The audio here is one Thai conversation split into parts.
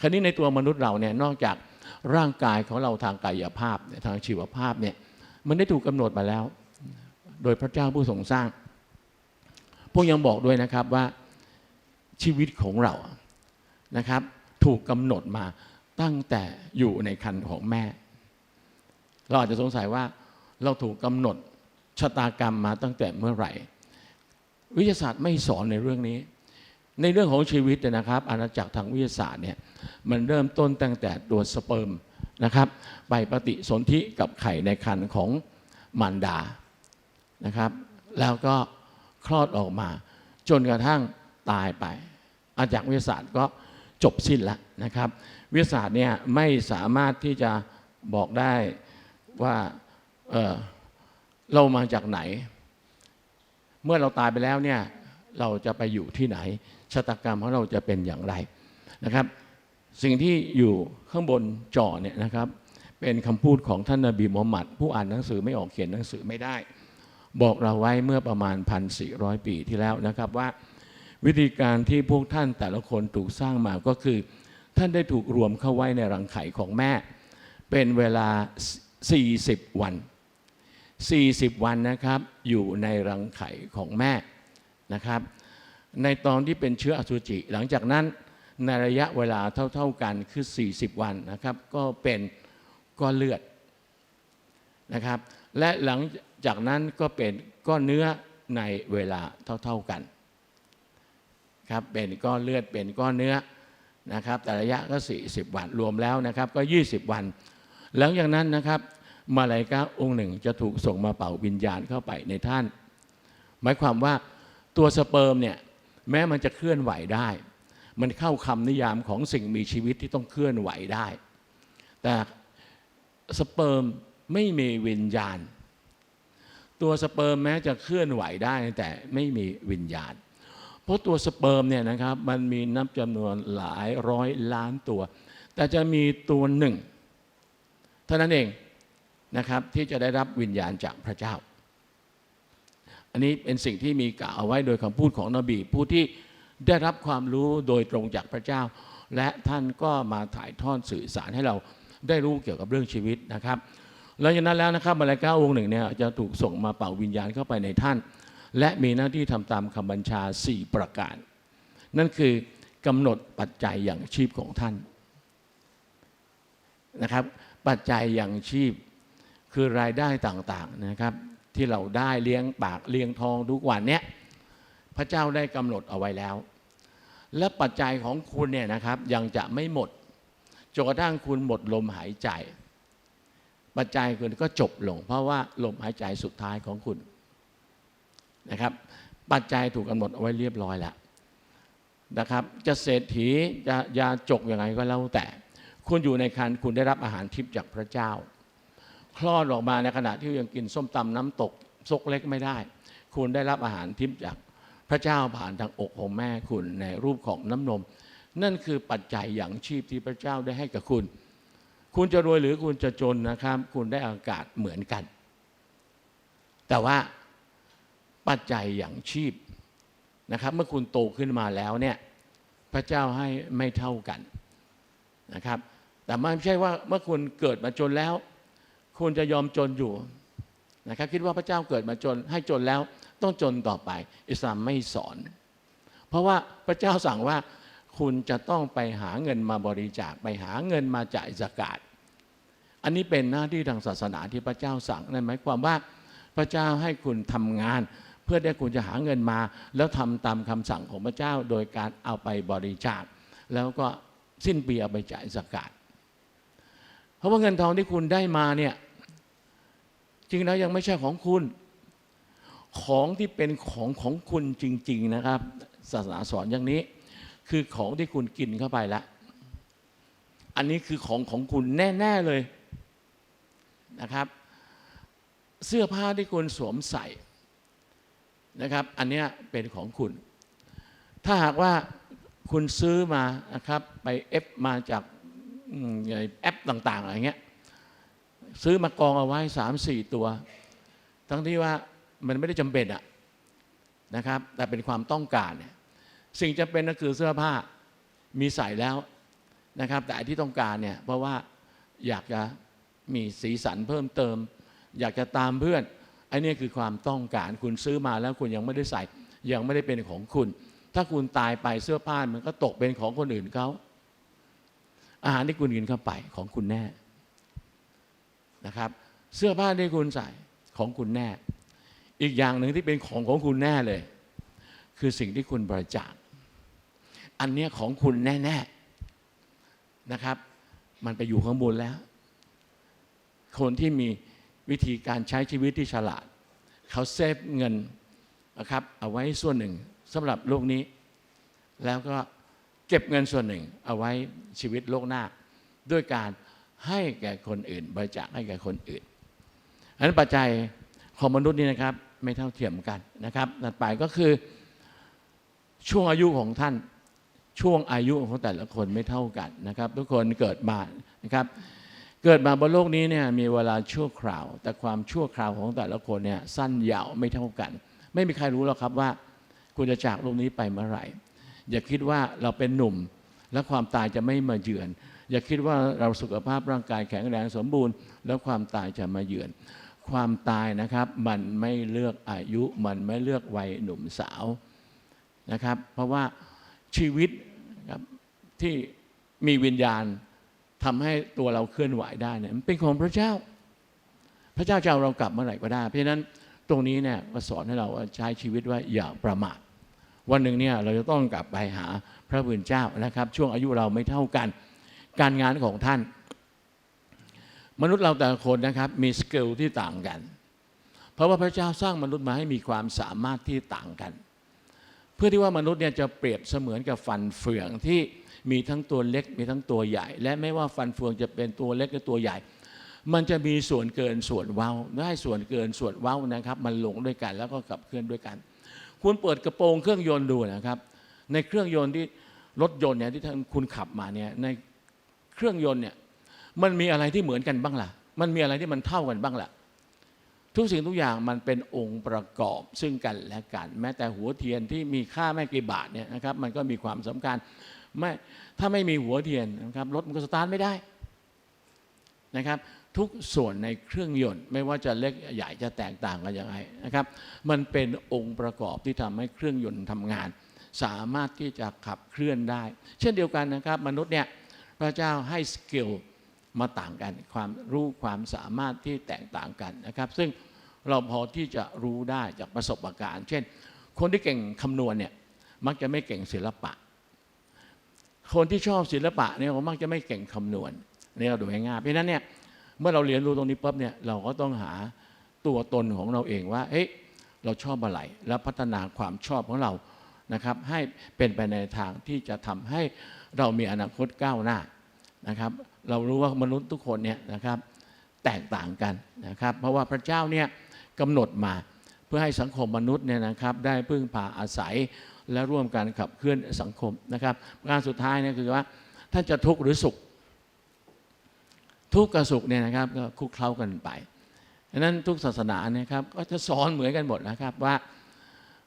คราวนี้ในตัวมนุษย์เราเนี่ยนอกจากร่างกายของเราทางกายภาพเนี่ยทางชีวภาพเนี่ยมันได้ถูกกำหนดมาแล้ว โดยพระเจ้าผู้ทรงสร้าง พวกยังบอกด้วยนะครับว่าชีวิตของเรานะครับ ถูกกำหนดมาตั้งแต่อยู่ในคันของแม่ เราอาจจะสงสัยว่าเราถูกกำหนดชะตากรรมมาตั้งแต่เมื่อไหร่ วิทยาศาสตร์ไม่สอนในเรื่องนี้ ในเรื่องของชีวิตนะครับ อาณาจักรทางวิทยาศาสตร์เนี่ยมันเริ่มต้นตั้งแต่ตัวสเปิร์มนะครับไปปฏิสนธิกับไข่ในครรภ์ของมารดานะครับ แล้วก็คลอดออกมา จนกระทั่งตายไป อาจากรวิทยาศาสตร์ก็จบสิ้นแล้วนะครับ วิทยาศาสตร์เนี่ยไม่สามารถที่จะบอกได้ว่าเเรามาจากไหน เมื่อเราตายไปแล้วเนี่ยเราจะไปอยู่ที่ไหน ชะตากรรมของเราจะเป็นอย่างไรนะครับ สิ่งที่อยู่ข้างบนจอเนี่ยนะครับเป็นคำพูดของท่านนบีมูฮัมมัด ผู้อ่านหนังสือไม่ออกเขียนหนังสือไม่ได้ บอกเราไว้เมื่อประมาณ 1,400 ปีที่แล้วนะครับว่า วิธีการที่พวกท่านแต่ละคนถูกสร้างมาก็คือ ท่านได้ถูกรวมเข้าไว้ในรังไข่ของแม่ เป็นเวลา 40 วัน 40 วันนะครับอยู่ในรังไข่ของแม่นะครับ ในตอนที่เป็นเชื้ออสุจิ หลังจากนั้นในระยะเวลาเท่า ๆกันคือ 40 วันนะครับ ก็เป็นก้อนเลือดนะครับ และหลังจากนั้นก็เป็นก้อนเนื้อในเวลาเท่า ๆกันครับเป็นก้อนเลือดเป็นก้อนเนื้อนะครับ แต่ระยะก็ 40 วันรวมแล้วนะครับก็ 20 วัน หลังจากนั้นนะครับมาลายกาองค์หนึ่งจะถูกส่งมาเป่าวิญญาณเข้าไปในท่าน หมายความว่าตัวสเปิร์มเนี่ย แม้มันจะเคลื่อนไหวได้ มันเข้าคำนิยามของสิ่งมีชีวิตที่ต้องเคลื่อนไหวได้ แต่สเปิร์มไม่มีวิญญาณ ตัวสเปิร์มแม้จะเคลื่อนไหวได้แต่ไม่มีวิญญาณ เพราะตัวสเปิร์มเนี่ยนะครับมันมีนับจำนวนหลายร้อยล้านตัว แต่จะมีตัวหนึ่ง เท่านั้นเองนะครับที่จะได้รับวิญญาณจากพระเจ้า อันนี้เป็นสิ่งที่มีกล่าวเอาไว้โดยคำพูดของนบี ผู้ที่ได้รับความรู้โดยตรงจากพระเจ้า และท่านก็มาถ่ายทอดสื่อสารให้เราได้รู้เกี่ยวกับเรื่องชีวิตนะครับหลังจากนั้นแล้วนะครับมาลายกาองค์หนึ่งเนี่ยจะถูกส่งมาเป่าวิญญาณเข้าไปในท่าน และมีหน้าที่ทำตามคำบัญชา 4 ประการ นั่นคือกำหนดปัจจัยอย่างชีพของท่านนะครับ ปัจจัยอย่างชีพคือรายได้ต่างๆนะครับ ที่เราได้เลี้ยงปากเลี้ยงทองทุกวันเนี้ยพระเจ้าได้กำหนดเอาไว้แล้ว และปัจจัยของคุณเนี่ยนะครับยังจะไม่หมดจนกระทั่งคุณหมดลมหายใจ ปัจจัยคุณก็จบลง เพราะว่าลมหายใจสุดท้ายของคุณนะครับ ปัจจัยถูกกำหนดเอาไว้เรียบร้อยแล้วนะครับ จะเศรษฐีจะยาจกยังไงก็แล้วแต่ คุณอยู่ในคันคุณได้รับอาหารทิพย์จากพระเจ้า คลอดออกมาในขณะที่ยังกินส้มตำน้ำตกซกเล็กไม่ได้ คุณได้รับอาหารทิพย์จากพระเจ้าผ่านทางอกของแม่คุณในรูปของน้ำนม นั่นคือปัจจัยอย่างชีพที่พระเจ้าได้ให้กับคุณ คุณจะรวยหรือคุณจะจนนะครับ คุณได้อากาศเหมือนกัน แต่ว่าปัจจัยอย่างชีพนะครับ เมื่อคุณโตขึ้นมาแล้วเนี่ยพระเจ้าให้ไม่เท่ากันนะครับ แต่ไม่ใช่ว่าเมื่อคุณเกิดมาจนแล้ว คุณจะยอมจนอยู่นะครับคิดว่าพระเจ้าเกิดมาจนให้จนแล้วต้องจนต่อไป อิสลามไม่สอน เพราะว่าพระเจ้าสั่งว่าคุณจะต้องไปหาเงินมาบริจาคไปหาเงินมาจ่ายสกาดอันนี้เป็นหน้าที่ทางศาสนาที่พระเจ้าสั่งนั่นหมายความว่าพระเจ้าให้คุณทำงาน เพื่อได้คุณจะหาเงินมา แล้วทำตามคำสั่งของพระเจ้าโดยการเอาไปบริจาค แล้วก็สิ้นปีเอาไปจ่ายสกาดเพราะว่าเงินทองที่คุณได้มาเนี่ย จริงแล้วยังไม่ใช่ของคุณ ของที่เป็นของของคุณจริง ๆนะครับ ศาสนาสอนอย่างนี้ คือของที่คุณกินเข้าไปแล้วอันนี้คือของของคุณแน่ๆเลยนะครับ เสื้อผ้าที่คุณสวมใส่นะครับ อันนี้เป็นของคุณ ถ้าหากว่าคุณซื้อมานะครับ ไปเอฟมาจากอืมแอปต่าง ๆ อะไรเงี้ย ซื้อมากองเอาไว้สามสี่ตัว ทั้งที่ว่ามันไม่ได้จำเป็นอะนะครับ แต่เป็นความต้องการเนี่ยสิ่งจำเป็นก็คือเสื้อผ้ามีใส่แล้วนะครับ แต่ที่ต้องการเนี่ยเพราะว่าอยากจะมีสีสันเพิ่มเติม อยากจะตามเพื่อนไอ้นี่คือความต้องการคุณซื้อมาแล้วคุณยังไม่ได้ใส่ ยังไม่ได้เป็นของคุณ ถ้าคุณตายไปเสื้อผ้ามันก็ตกเป็นของคนอื่นเขาอาหารที่คุณกินเข้าไปของคุณแน่ นะครับ เสื้อผ้าที่คุณใส่ของคุณแน่ อีกอย่างหนึ่งที่เป็นของของคุณแน่เลย คือสิ่งที่คุณบริจาคอันนี้ของคุณแน่ๆนะครับ มันไปอยู่ข้างบนแล้ว คนที่มีวิธีการใช้ชีวิตที่ฉลาด เขาเซฟเงินนะครับเอาไว้ส่วนหนึ่งสำหรับโลกนี้ แล้วก็เก็บเงินส่วนหนึ่งเอาไว้ชีวิตโลกหน้า ด้วยการ ให้แก่คนอื่น บริจาคให้แก่คนอื่น อันนั้นปัจจัยของมนุษย์นี่นะครับ ไม่เท่าเทียมกันนะครับถัดไปก็คือช่วงอายุของท่านช่วงอายุของแต่ละคนไม่เท่ากันนะครับ ทุกคนเกิดมานะครับ เกิดมาบนโลกนี้เนี่ยมีเวลาชั่วคราว แต่ความชั่วคราวของแต่ละคนเนี่ยสั้นยาวไม่เท่ากัน ไม่มีใครรู้หรอกครับว่าคุณจะจากโลกนี้ไปเมื่อไหร่ อย่าคิดว่าเราเป็นหนุ่ม และความตายจะไม่มาเยือน อย่าคิดว่าเราสุขภาพร่างกายแข็งแรงสมบูรณ์ แล้วความตายจะมาเยือน ความตายนะครับมันไม่เลือกอายุมันไม่เลือกวัยหนุ่มสาวนะครับ เพราะว่าชีวิตที่มีวิญญาณทำให้ตัวเราเคลื่อนไหวได้เนี่ยมันเป็นของพระเจ้า พระเจ้าจะเอาเรากลับเมื่อไหร่ก็ได้ เพราะฉะนั้นตรงนี้เนี่ยก็สอนให้เราว่าใช้ชีวิตว่าอย่าประมาทวันหนึ่งเนี่ยเราจะต้องกลับไปหาพระผู้เป็นเจ้านะครับ ช่วงอายุเราไม่เท่ากัน การงานของท่าน มนุษย์เราแต่ละคนนะครับมีสกิลที่ต่างกัน เพราะว่าพระเจ้าสร้างมนุษย์มาให้มีความสามารถที่ต่างกัน เพื่อที่ว่ามนุษย์เนี่ยจะเปรียบเสมือนกับฟันเฟืองที่มีทั้งตัวเล็กมีทั้งตัวใหญ่ และไม่ว่าฟันเฟืองจะเป็นตัวเล็กหรือตัวใหญ่ มันจะมีส่วนเกินส่วนเว้าได้ส่วนเกินส่วนเว้านะครับ มันหลงด้วยกันแล้วก็ขับเคลื่อนด้วยกัน คุณเปิดกระโปรงเครื่องยนต์ดูนะครับ ในเครื่องยนต์ที่รถยนต์เนี่ยที่ท่านคุณขับมาเนี่ยใน เครื่องยนต์เนี่ยมันมีอะไรที่เหมือนกันบ้างล่ะ มันมีอะไรที่มันเท่ากันบ้างล่ะ ทุกสิ่งทุกอย่างมันเป็นองค์ประกอบซึ่งกันและกัน แม้แต่หัวเทียนที่มีค่าไม่กี่บาทเนี่ยนะครับมันก็มีความสำคัญไม่ถ้าไม่มีหัวเทียนนะครับรถมันก็สตาร์ทไม่ได้นะครับทุกส่วนในเครื่องยนต์ ไม่ว่าจะเล็กใหญ่จะแตกต่างกันยังไงนะครับ มันเป็นองค์ประกอบที่ทำให้เครื่องยนต์ทำงาน สามารถที่จะขับเคลื่อนได้ เช่นเดียวกันนะครับ มนุษย์เนี่ย พระเจ้าให้สกิลมาต่างกัน ความรู้ความสามารถที่แตกต่างกันนะครับ ซึ่งเราพอที่จะรู้ได้จากประสบการณ์ เช่น คนที่เก่งคำนวณเนี่ยมักจะไม่เก่งศิลปะ คนที่ชอบศิลปะเนี่ยมักจะไม่เก่งคำนวณนี่เราดูง่ายๆเพราะนั้นเนี่ยเมื่อเราเรียนรู้ตรงนี้ปุ๊บเนี่ยเราก็ต้องหาตัวตนของเราเองว่าเฮ้ยเราชอบอะไร แล้วพัฒนาความชอบของเรานะครับ ให้เป็นไปในทางที่จะทำให้ เรามีอนาคตก้าวหน้านะครับ เรารู้ว่ามนุษย์ทุกคนเนี่ยนะครับแตกต่างกันนะครับ เพราะว่าพระเจ้าเนี่ยกำหนดมาเพื่อให้สังคมมนุษย์เนี่ยนะครับ ได้พึ่งพาอาศัยและร่วมกันขับเคลื่อนสังคมนะครับประการสุดท้ายเนี่ยคือว่าท่านจะทุกข์หรือสุข ทุกข์กับสุขเนี่ยนะครับก็คุกเคล้ากันไปดังนั้นทุกศาสนาเนี่ยครับก็จะสอนเหมือนกันหมดนะครับว่า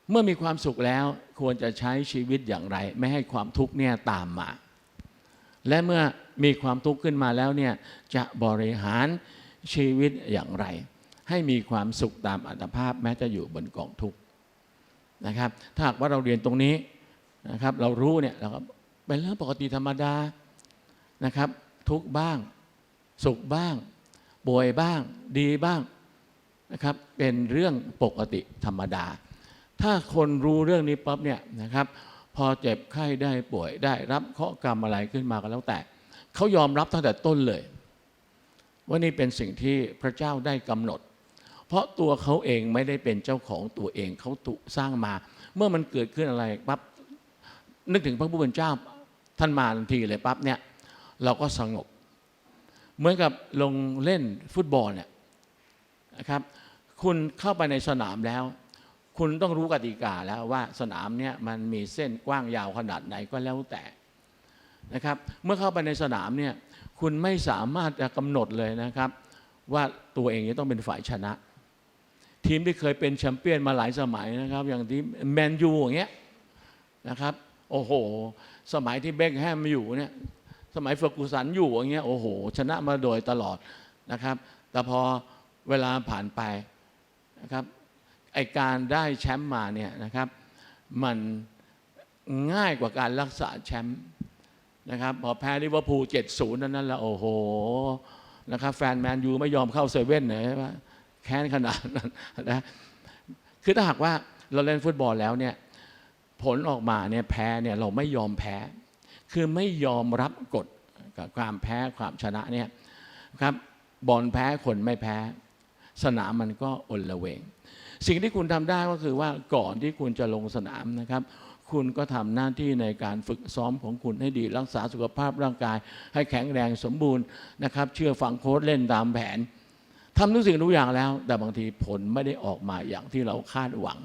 เมื่อมีความสุขแล้วควรจะใช้ชีวิตอย่างไร ไม่ให้ความทุกข์เนี่ยตามมา และเมื่อมีความทุกข์ขึ้นมาแล้วเนี่ยจะบริหารชีวิตอย่างไร ให้มีความสุขตามอัตภาพแม้จะอยู่บนกองทุกข์นะครับ ถ้าหากว่าเราเรียนตรงนี้นะครับ เรารู้เนี่ยเราก็เป็นเรื่องปกติธรรมดานะครับ ทุกข์บ้าง สุขบ้างป่วยบ้าง ดีบ้างนะครับ เป็นเรื่องปกติธรรมดา ถ้าคนรู้เรื่องนี้ปั๊บเนี่ยนะครับ พอเจ็บไข้ได้ป่วยได้รับเคราะห์กรรมอะไรขึ้นมาก็แล้วแต่เขายอมรับตั้งแต่ต้นเลย ว่านี่เป็นสิ่งที่พระเจ้าได้กำหนด เพราะตัวเขาเองไม่ได้เป็นเจ้าของตัวเองเขาถูกสร้างมา เมื่อมันเกิดขึ้นอะไรปั๊บนึกถึงพระผู้เป็นเจ้าท่านมาทันทีเลยปั๊บเนี่ยเราก็สงบ เหมือนกับลงเล่นฟุตบอลเนี่ยนะครับ คุณเข้าไปในสนามแล้ว คุณต้องรู้กติกาแล้วว่าสนามเนี่ยมันมีเส้นกว้างยาวขนาดไหนก็แล้วแต่นะครับ เมื่อเข้าไปในสนามเนี่ยคุณไม่สามารถจะกำหนดเลยนะครับ ว่าตัวเองจะต้องเป็นฝ่ายชนะ ทีมที่เคยเป็นแชมเปี้ยนมาหลายสมัยนะครับ อย่างที่แมนยูอย่างเงี้ยนะครับโอ้โห สมัยที่เบคแฮมอยู่เนี่ยสมัยเฟอร์กูสันอยู่อย่างเงี้ยโอ้โห ชนะมาโดยตลอดนะครับ แต่พอเวลาผ่านไปนะครับ ไอการได้แชมป์มาเนี่ยนะครับ มันง่ายกว่าการรักษาแชมป์นะครับพอแพ้ลิเวอร์พูล7-0นั้นนั่นแหละโอ้โหนะครับแฟนแมนยูไม่ยอมเข้าเซเว่นเลยว่าแค้นขนาดนั้นนะคือถ้าหากว่าเราเล่นฟุตบอลแล้วเนี่ยผลออกมาเนี่ยแพ้เนี่ยเราไม่ยอมแพ้ คือไม่ยอมรับกฎกับความแพ้ความชนะเนี่ยครับบอลแพ้คนไม่แพ้ สนามมันก็อนละเวง สิ่งที่คุณทำได้ก็คือว่าก่อนที่คุณจะลงสนามนะครับ คุณก็ทำหน้าที่ในการฝึกซ้อมของคุณให้ดีรักษาสุขภาพร่างกาย ให้แข็งแรงสมบูรณ์นะครับ เชื่อฟังโค้ชเล่นตามแผนทำทุกสิ่งทุกอย่างแล้ว แต่บางทีผลไม่ได้ออกมาอย่างที่เราคาดหวัง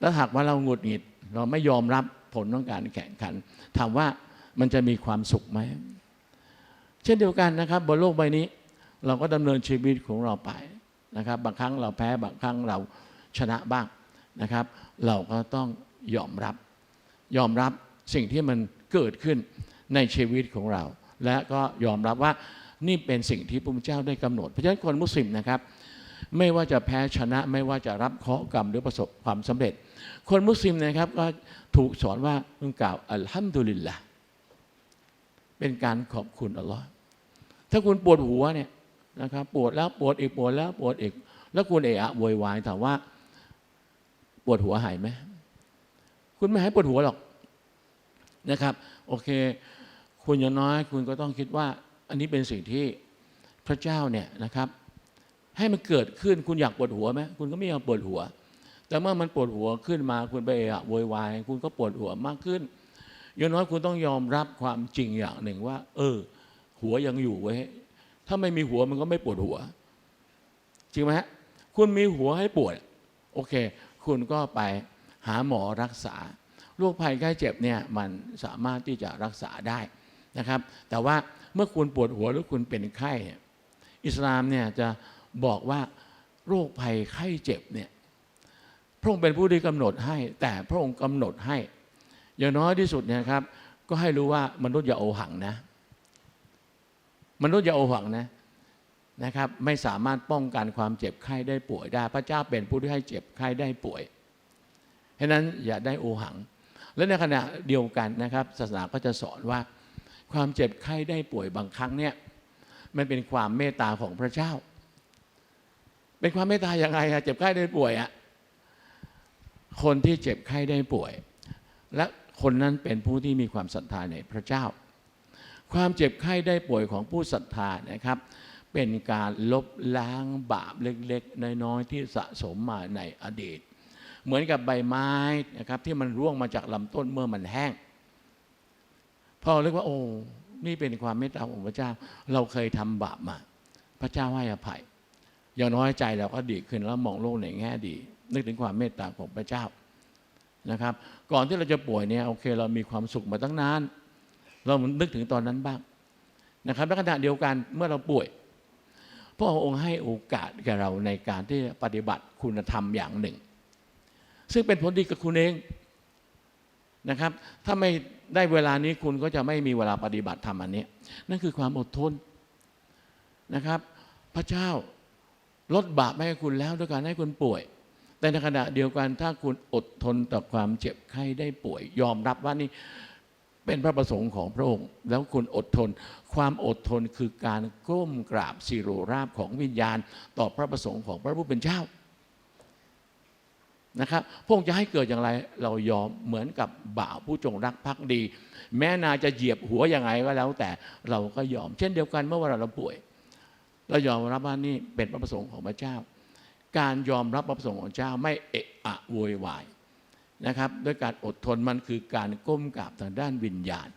แล้วหากว่าเราหงุดหงิด เราไม่ยอมรับผลของการแข่งขัน ถามว่ามันจะมีความสุขไหม เช่นเดียวกันนะครับ บนโลกใบนี้ เราก็ดำเนินชีวิตของเราไป นะครับ บางครั้งเราแพ้บางครั้งเราชนะบ้างนะครับ เราก็ต้องยอมรับ ยอมรับสิ่งที่มันเกิดขึ้นในชีวิตของเรา และก็ยอมรับว่านี่เป็นสิ่งที่พระพุทธเจ้าได้กำหนด เพราะฉะนั้นคนมุสลิมนะครับ ไม่ว่าจะแพ้ชนะไม่ว่าจะรับเคราะห์กรรมหรือประสบความสำเร็จ คนมุสลิมนะครับก็ถูกสอนว่าต้องกล่าวอัลฮัมดุลิลละเป็นการขอบคุณอัลลอฮ์ถ้าคุณปวดหัวเนี่ย นะครับปวดแล้วปวดอีกปวดแล้วปวดอีก แล้วคุณเอะอะโวยวายถามว่าปวดหัวหายไหมคุณไม่หายปวดหัวหรอกนะครับ โอเค คุณอย่างน้อยคุณก็ต้องคิดว่า อันนี้เป็นสิ่งที่พระเจ้าเนี่ยนะครับ ให้มันเกิดขึ้นคุณอยากปวดหัวไหมคุณก็ไม่อยากปวดหัว แต่เมื่อมันปวดหัวขึ้นมา คุณไปเอะอะโวยวายคุณก็ปวดหัวมากขึ้นอย่างน้อยคุณต้องยอมรับความจริงอย่างหนึ่งว่า เออ หัวยังอยู่ไว้ ถ้าไม่มีหัวมันก็ไม่ปวดหัว จริงไหมฮะ คุณมีหัวให้ปวด โอเค คุณก็ไปหาหมอรักษา โรคภัยไข้เจ็บเนี่ยมันสามารถที่จะรักษาได้นะครับ แต่ว่าเมื่อคุณปวดหัวหรือคุณเป็นไข่อิสลามเนี่ยจะบอกว่าโรคภัยไข้เจ็บเนี่ยพระองค์เป็นผู้ที่กำหนดให้ แต่พระองค์กำหนดให้ อย่างน้อยที่สุดเนี่ยครับ ก็ให้รู้ว่ามนุษย์อย่าโอหังนะ มนุษย์อย่าโอหังนะนะครับ ไม่สามารถป้องกันความเจ็บไข้ได้ป่วยได้ พระเจ้าเป็นผู้ที่ให้เจ็บไข้ได้ป่วยฉะนั้นอย่าได้โอหัง และในขณะเดียวกันนะครับ ศาสนาก็จะสอนว่า ความเจ็บไข้ได้ป่วยบางครั้งเนี่ยมันเป็นความเมตตาของพระเจ้า เป็นความเมตตาอย่างไรอะเจ็บไข้ได้ป่วยอะคนที่เจ็บไข้ได้ป่วย และคนนั้นเป็นผู้ที่มีความศรัทธาในพระเจ้า ความเจ็บไข้ได้ป่วยของผู้ศรัทธานะครับ เป็นการลบล้างบาปเล็กๆ น้อยๆ ที่สะสมมาในอดีต เหมือนกับใบไม้นะครับที่มันร่วงมาจากลำต้นเมื่อมันแห้งพอเรียกว่าโอ้นี่เป็นความเมตตาของพระเจ้า เราเคยทำบาปมา พระเจ้าให้อภัย อย่างน้อยใจเราก็ดีขึ้นแล้วมองโลกในแง่ดี นึกถึงความเมตตาของพระเจ้านะครับ ก่อนที่เราจะป่วยเนี่ยโอเค เรามีความสุขมาตั้งนาน เรานึกถึงตอนนั้นบ้างนะครับและขณะเดียวกันเมื่อเราป่วยพระองค์ให้โอกาสแก่เราในการที่ปฏิบัติคุณธรรมอย่างหนึ่ง ซึ่งเป็นผลดีกับคุณเองนะครับ ถ้าไม่ได้เวลานี้คุณก็จะไม่มีเวลาปฏิบัติธรรมอันนี้ นั่นคือความอดทนนะครับ พระเจ้าลดบาปให้คุณแล้วด้วยการให้คุณป่วย แต่ในขณะเดียวกันถ้าคุณอดทนต่อความเจ็บไข้ได้ป่วย ยอมรับว่านี่ เป็นพระประสงค์ของพระองค์ แล้วคุณอดทน ความอดทนคือการก้มกราบสิโรราบของวิญญาณ ต่อพระประสงค์ของพระผู้เป็นเจ้านะครับพระองค์จะให้เกิดอย่างไรเรายอมเหมือนกับบ่าวผู้จงรักภักดี แม้นาจะเหยียบหัวยังไงก็แล้ว แต่เราก็ยอม เช่นเดียวกันเมื่อวลาเราป่วย เรายอมรับว่านี่เป็นพระประสงค์ของพระเจ้า การยอมรับพระประสงค์ของเจ้าไม่เอะอะโวยวาย นะครับด้วยการอดทนมันคือการก้มกราบทางด้านวิญญาณ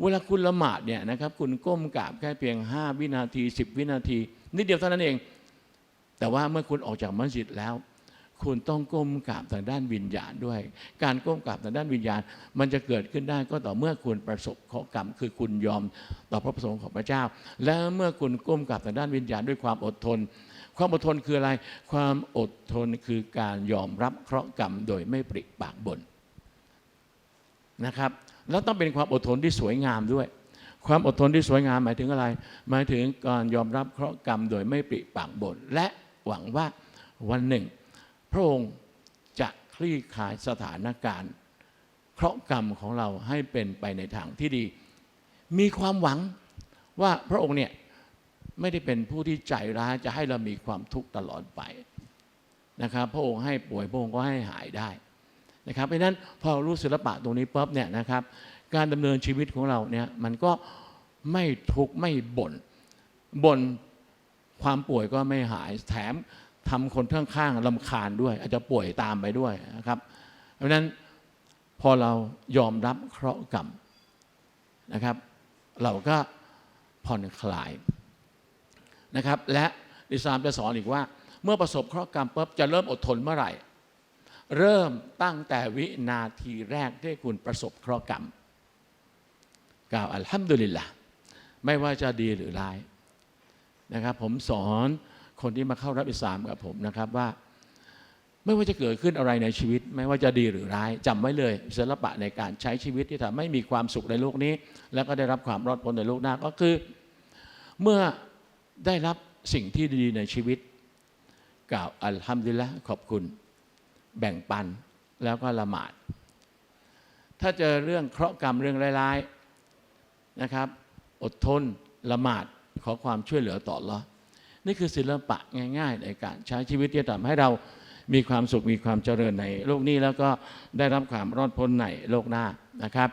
เวลาคุณละหมาดเนี่ยนะครับคุณก้มกราบแค่เพียง 5 วินาที 10 วินาทีนิดเดียวเท่านั้นเอง แต่ว่าเมื่อคุณออกจากมัสยิดแล้ว คุณต้องก้มกราบทางด้านวิญญาณด้วย การก้มกราบทางด้านวิญญาณ มันจะเกิดขึ้นได้ก็ต่อเมื่อคุณประสบข้อกรรม คือคุณยอมต่อพระประสงค์ของพระเจ้า และเมื่อคุณก้มกราบทางด้านวิญญาณด้วยความอดทน ความอดทนคืออะไร ความอดทนคือการยอมรับเคราะห์กรรมโดยไม่ปริปากบนนะครับ แล้วต้องเป็นความอดทนที่สวยงามด้วย ความอดทนที่สวยงามหมายถึงอะไร หมายถึงการยอมรับเคราะห์กรรมโดยไม่ปริปากบ่นและหวังว่าวันหนึ่ง พระองค์จะคลี่คลายสถานการณ์เคราะห์กรรมของเราให้เป็นไปในทางที่ดี มีความหวังว่าพระองค์เนี่ยไม่ได้เป็นผู้ที่ใจร้ายจะให้เรามีความทุกข์ตลอดไปนะครับ พระองค์ให้ป่วยพระองค์ก็ให้หายได้นะครับเพราะฉะนั้นพอรู้ศิลปะตรงนี้ปุ๊บเนี่ยนะครับ การดำเนินชีวิตของเราเนี่ยมันก็ไม่ทุกข์ไม่บ่นบ่นความป่วยก็ไม่หายแถม ทำคนข้างๆลำคาญด้วย อาจจะป่วยตามไปด้วยนะครับ เพราะฉะนั้นพอเรายอมรับเคราะห์กรรมนะครับ เราก็ผ่อนคลายนะครับ และอิสลามจะสอนอีกว่า เมื่อประสบเคราะห์กรรมปุ๊บจะเริ่มอดทนเมื่อไหร่ เริ่มตั้งแต่วินาทีแรกที่คุณประสบเคราะห์กรรมกล่าวอัลฮัมดุลิลละไม่ว่าจะดีหรือร้ายนะครับ ผมสอน คนที่มาเข้ารับอิสลามกับผมนะครับว่า ไม่ว่าจะเกิดขึ้นอะไรในชีวิต ไม่ว่าจะดีหรือร้ายจำไว้เลยศิลปะในการใช้ชีวิตที่ทำให้มีความสุขในโลกนี้ แล้วก็ได้รับความรอดพ้นในโลกหน้าก็คือ เมื่อได้รับสิ่งที่ดีในชีวิต กล่าวอัลฮัมดุลิลละขอบคุณ แบ่งปันแล้วก็ละหมาด ถ้าเจอเรื่องเคราะห์กรรมเรื่องร้ายๆนะครับ อดทนละหมาดขอความช่วยเหลือต่อลเลอ นี่คือศิลปะง่าย ๆ ในการใช้ชีวิตที่ทำให้เรามีความสุขมีความเจริญในโลกนี้แล้วก็ได้รับความรอดพ้นในโลกหน้านะครับ